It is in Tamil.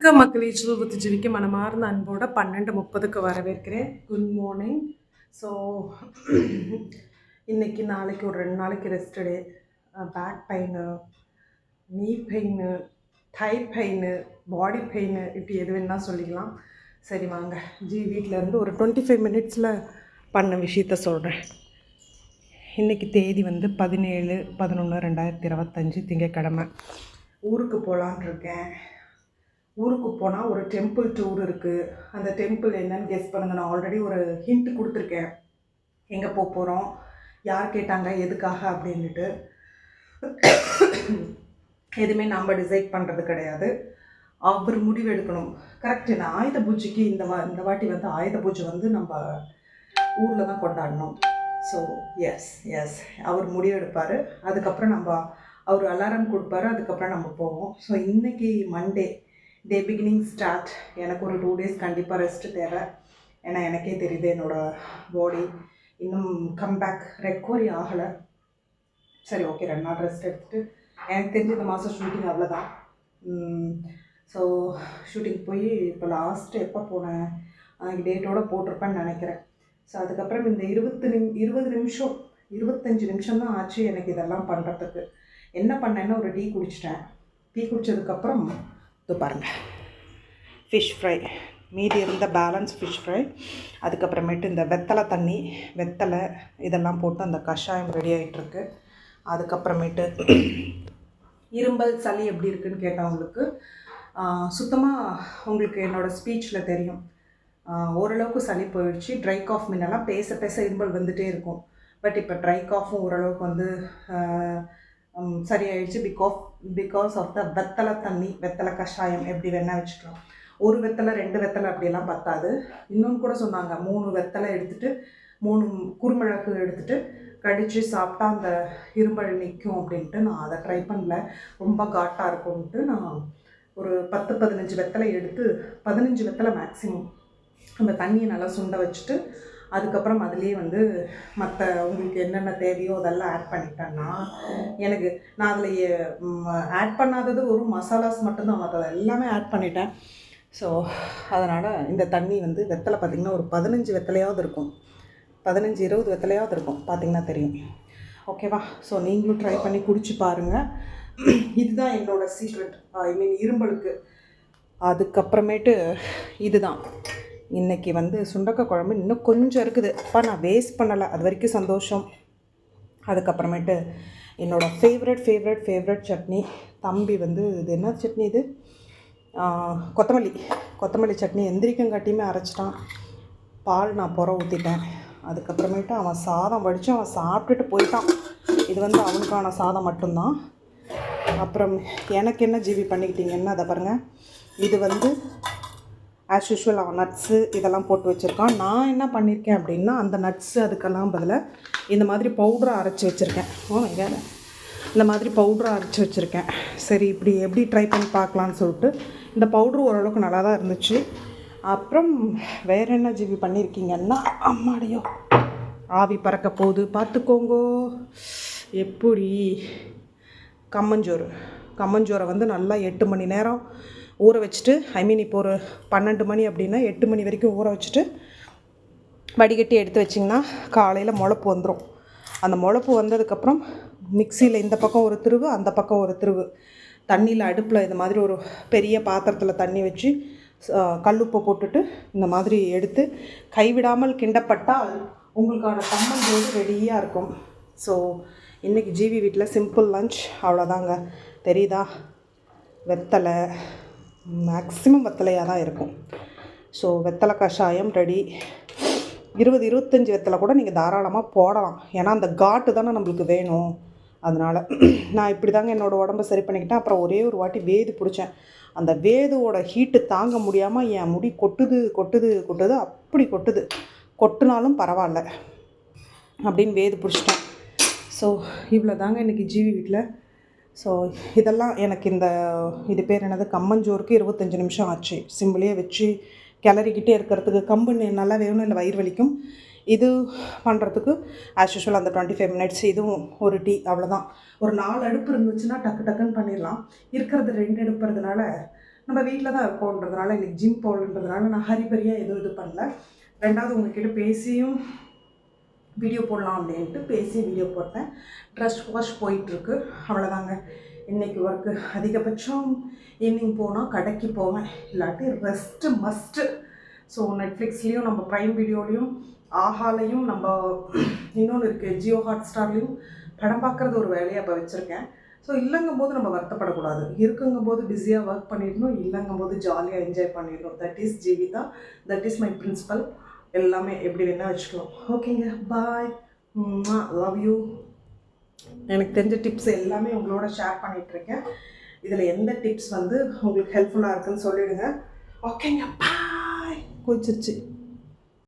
வணக்க மக்களே. சுபத்து ஜீவிக்க மனமார்ந்த அன்போட பன்னெண்டு முப்பதுக்கு வரவேற்கிறேன். குட் மார்னிங் ஸோ இன்னைக்கு நாளைக்கு ஒரு ரெண்டு நாளைக்கு rest day back pain knee pain thigh pain body pain இப்படி எது வேணால் சொல்லிக்கலாம். சரி வாங்க. ஜி வீட்டில் இருந்து ஒரு டுவெண்ட்டி ஃபைவ் மினிட்ஸில் பண்ண விஷயத்த சொல்கிறேன் இன்றைக்கி தேதி வந்து பதினேழு பதினொன்று ரெண்டாயிரத்தி இருபத்தஞ்சி திங்கக்கிழமை ஊருக்கு போகலான் இருக்கேன். ஊருக்கு போனால் ஒரு டெம்பிள் டூர் இருக்குது அந்த டெம்பிள் என்னன்னு கெஸ் பண்ணுங்கள் நான் ஆல்ரெடி ஒரு ஹிண்ட் கொடுத்துருக்கேன். எங்கே போக போகிறோம் யார் கேட்டாங்க? எதுக்காக? அப்படின்ட்டு எதுவுமே நம்ம டிசைட் பண்ணுறது கிடையாது. அவர் முடிவு எடுக்கணும். கரெக்ட் இந்த ஆயுத பூஜைக்கு இந்த வா இந்த வாட்டி வந்து ஆயுத பூஜை வந்து நம்ம ஊரில் தான் கொண்டாடணும். ஸோ எஸ் எஸ் அவர் முடிவு எடுப்பார். அதுக்கப்புறம் நம்ம அவர் அலாரம் கொடுப்பாரு. அதுக்கப்புறம் நம்ம போவோம். ஸோ இன்றைக்கி மண்டே டே பிகினிங் ஸ்டார்ட் எனக்கு ஒரு டூ டேஸ் கண்டிப்பாக ரெஸ்ட்டு தேவை. ஏன்னா எனக்கே தெரியுது என்னோடய பாடி இன்னும் கம்பேக் ரெக்கவரி ஆகலை. சரி ஓகே ரெண்டு நாள் ரெஸ்ட் எடுத்துகிட்டு எனக்கு தெரிஞ்ச இந்த மாதம் ஷூட்டிங் அவ்வளோதான் ஸோ ஷூட்டிங் போய் இப்போ லாஸ்ட்டு எப்போ போனேன்? அன்றைக்கி டேட்டோட போட்டிருப்பேன்னு நினைக்கிறேன். ஸோ அதுக்கப்புறம் இந்த இருபத்து நிம் இருபது நிமிஷம் இருபத்தஞ்சி நிமிஷம் தான் ஆச்சு எனக்கு இதெல்லாம் பண்ணுறதுக்கு என்ன பண்ணேன்னா ஒரு டீ குடிச்சிட்டேன். டீ குடித்ததுக்கப்புறம் இது பாருங்கள் ஃபிஷ் ஃப்ரை மீதி இருந்த பேலன்ஸ் ஃபிஷ் ஃப்ரை அதுக்கப்புறமேட்டு இந்த வெத்தலை தண்ணி வெத்தலை இதெல்லாம் போட்டு அந்த கஷாயம் ரெடி ஆகிட்டுருக்கு அதுக்கப்புறமேட்டு இரும்பல் சளி எப்படி இருக்குன்னு கேட்டவங்களுக்கு சுத்தமாக உங்களுக்கு என்னோடய ஸ்பீச்சில் தெரியும். ஓரளவுக்கு சளி போயிடுச்சு. ட்ரை காஃப் முன்னெல்லாம் பேச பேச இரும்பல் வந்துகிட்டே இருக்கும். பட் இப்போ ட்ரை காஃபும் ஓரளவுக்கு வந்து சரியாயிடுச்சு. பிகாஸ் பிகாஸ் ஆஃப் த வெத்தலை தண்ணி வெத்தலை கஷாயம் எப்படி வேணால் வச்சுக்கலாம். ஒரு வெத்தலை ரெண்டு வெத்தலை அப்படியெல்லாம் பத்தாது. இன்னொன்று கூட சொன்னாங்க மூணு வெத்தலை எடுத்துட்டு மூணு குறுமிளகு எடுத்துட்டு கடித்து சாப்பிட்டா அந்த இருமல் நிற்கும் அப்படின்ட்டு நான் அதை ட்ரை பண்ணல. ரொம்ப காட்டாக இருக்கும்ன்ட்டு நான் ஒரு பத்து பதினஞ்சு வெத்தலை எடுத்து பதினஞ்சு வெத்தலை மேக்ஸிமம் அந்த தண்ணியை நல்லா சுண்ட வச்சுட்டு அதுக்கப்புறம் அதுலேயே வந்து மற்ற உங்களுக்கு என்னென்ன தேவையோ அதெல்லாம் ஆட் பண்ணிட்டேன்னா எனக்கு நான் அதில் ஆட் பண்ணாதது ஒரு மசாலாஸ் மட்டும்தான் மற்றது எல்லாமே ஆட் பண்ணிட்டேன். ஸோ அதனால் இந்த தண்ணி வந்து வெத்தலை பார்த்திங்கன்னா ஒரு பதினஞ்சு வெத்தலையாவது இருக்கும். பதினஞ்சு இருபது வெத்தலையாவது இருக்கும் பார்த்திங்கன்னா தெரியும். ஓகேவா ஸோ நீங்களும் ட்ரை பண்ணி குடிச்சு பாருங்கள் இதுதான் என்னோடய சீக்ரெட் ஐ மீன் இரும்பலுக்கு. அதுக்கப்புறமேட்டு இதுதான். இன்றைக்கி வந்து சுண்டக்காய் குழம்பு இன்னும் கொஞ்சம் இருக்குது. அப்பா நான் வேஸ்ட் பண்ணலை. அது வரைக்கும் சந்தோஷம். அதுக்கப்புறமேட்டு என்னோடய ஃபேவரட் ஃபேவரட் ஃபேவரட் சட்னி. தம்பி வந்து இது என்ன சட்னி இது? கொத்தமல்லி. கொத்தமல்லி சட்னி எந்திரிக்கங்காட்டியுமே அரைச்சிட்டான். பால் நான் புற ஊற்றிட்டேன் அதுக்கப்புறமேட்டு அவன் சாதம் வடித்து அவன் சாப்பிட்டுட்டு போயிட்டான். இது வந்து அவனுக்கான சாதம் மட்டும்தான். அப்புறம் எனக்கு என்ன ஜிபி பண்ணிக்கிட்டீங்கன்னா அதை பாருங்கள் இது வந்து ஆஸ் யூஷுவல் அவன் நட்ஸு இதெல்லாம் போட்டு வச்சுருக்கான். நான் என்ன பண்ணியிருக்கேன் அப்படின்னா அந்த நட்ஸு அதுக்கெல்லாம் பதிலாக இந்த மாதிரி பவுடரை அரைச்சி வச்சுருக்கேன். ஓ oh வேறு இந்த மாதிரி பவுடரை அரைச்சி வச்சுருக்கேன். சரி இப்படி எப்படி ட்ரை பண்ணி பார்க்கலான்னு சொல்லிட்டு இந்த பவுட்ரு ஓரளவுக்கு நல்லா தான் இருந்துச்சு. அப்புறம் வேறு என்ன ஜிபி பண்ணியிருக்கீங்கன்னா அம்மாடியோ ஆவி பறக்க போகுது. பார்த்துக்கோங்கோ. எப்படி? கம்மஞ்சோறு. கம்மஞ்சோரை வந்து நல்லா எட்டு மணி நேரம் ஊற வச்சுட்டு ஐ மீன் இப்போ ஒரு பன்னெண்டு மணி அப்படின்னா எட்டு மணி வரைக்கும் ஊற வச்சுட்டு வடிகட்டி எடுத்து வச்சிங்கன்னா காலையில் முளப்பு வந்துடும் அந்த முளப்பு வந்ததுக்கப்புறம் மிக்சியில் இந்த பக்கம் ஒரு திருவு அந்த பக்கம் ஒரு திருவு தண்ணியில் அடுப்பில் இந்த மாதிரி ஒரு பெரிய பாத்திரத்தில் தண்ணி வச்சு கல்லுப்பை போட்டுட்டு இந்த மாதிரி எடுத்து கைவிடாமல் கிண்டப்பட்டால் உங்களுக்கான கம்மஞ்சோறு ரெடியாக இருக்கும். ஸோ இன்றைக்கி ஜிவி வீட்டில் சிம்பிள் லஞ்ச் அவ்வளோதாங்க தெரியுதா? வெத்தலை மேக்ஸிமம் வெத்தலையாக தான் இருக்கும். ஸோ வெத்தலை கஷாயம் ரெடி. இருபது இருபத்தஞ்சி வெத்தலை கூட நீங்கள் தாராளமாக போடலாம். ஏன்னா அந்த காட்டு தானே நம்மளுக்கு வேணும். அதனால் நான் இப்படி தாங்க என்னோடய உடம்ப சரி பண்ணிக்கிட்டேன். அப்புறம் ஒரே ஒரு வாட்டி வேது பிடிச்சேன். அந்த வேதுவோட ஹீட்டு தாங்க முடியாமல் என் முடி கொட்டுது கொட்டுது கொட்டுது. அப்படி கொட்டுது. கொட்டுனாலும் பரவாயில்ல. அப்படின்னு வேது பிடிச்சிட்டேன். ஸோ இவ்வளோ தாங்க இன்றைக்கி ஜிவி வீட்டில் ஸோ இதெல்லாம் எனக்கு இந்த இது பேர் என்னது? கம்மஞ்சோறுக்கு இருபத்தஞ்சி நிமிஷம் ஆச்சு. சிம்பிளியே வச்சு கிளறிக்கிட்டே இருக்கிறதுக்கு கம்பு நெ- நல்லா வேணும் இல்லை வயிறு வலிக்கும். இது பண்ணுறதுக்கு ஆஸ் யூஷுவல் அந்த டுவெண்ட்டி ஃபைவ் மினிட்ஸ் இதுவும் ஒரு டீ அவ்வளோதான் ஒரு நாலு அடுப்பு இருந்துச்சுன்னா டக்கு டக்குன்னு பண்ணிடலாம். இருக்கிறது ரெண்டு அடுப்புறதுனால நம்ம வீட்டில் தான் இருக்கோன்றதுனால இன்றைக்கி ஜிம் போகலன்றதுனால நான் ஹரிபரியாக எதுவும் இது பண்ணல. ரெண்டாவது உங்ககிட்ட பேசியும் வீடியோ போடலாம் அப்படின்ட்டு பேசி வீடியோ போட்டேன். ட்ரெஸ் வாஷ் போயிட்டுருக்கு. அவ்வளோதாங்க இன்னைக்கு ஒர்க்கு அதிகபட்சம் ஈவினிங் போனால் கடைக்கு போவேன். இல்லாட்டி ரெஸ்ட்டு மஸ்ட்டு ஸோ நெட்ஃப்ளிக்ஸ்லேயும் நம்ம ப்ரைம் வீடியோலேயும் ஆஹாலையும் நம்ம இன்னொன்று இருக்குது ஜியோ ஹாட் ஸ்டார்லேயும் படம் பார்க்குறது ஒரு வேலையை இப்போ வச்சுருக்கேன். ஸோ இல்லைங்கும் போது நம்ம வருத்தப்படக்கூடாது. இருக்குங்கும் போது பிஸியாக ஒர்க் பண்ணிடணும் இல்லைங்கும் போது ஜாலியாக என்ஜாய் பண்ணிடணும். That is Jeevitha that is my principle எல்லாமே எப்படி வேணால் வச்சுக்கலாம். ஓகேங்க பாய் லவ் யூ எனக்கு தெரிஞ்ச டிப்ஸ் எல்லாமே உங்களோட ஷேர் பண்ணிகிட்ருக்கேன் இதில் எந்த டிப்ஸ் வந்து உங்களுக்கு ஹெல்ப்ஃபுல்லாக இருக்குன்னு சொல்லிவிடுங்க ஓகேங்க பாய் கோச்சிருச்சு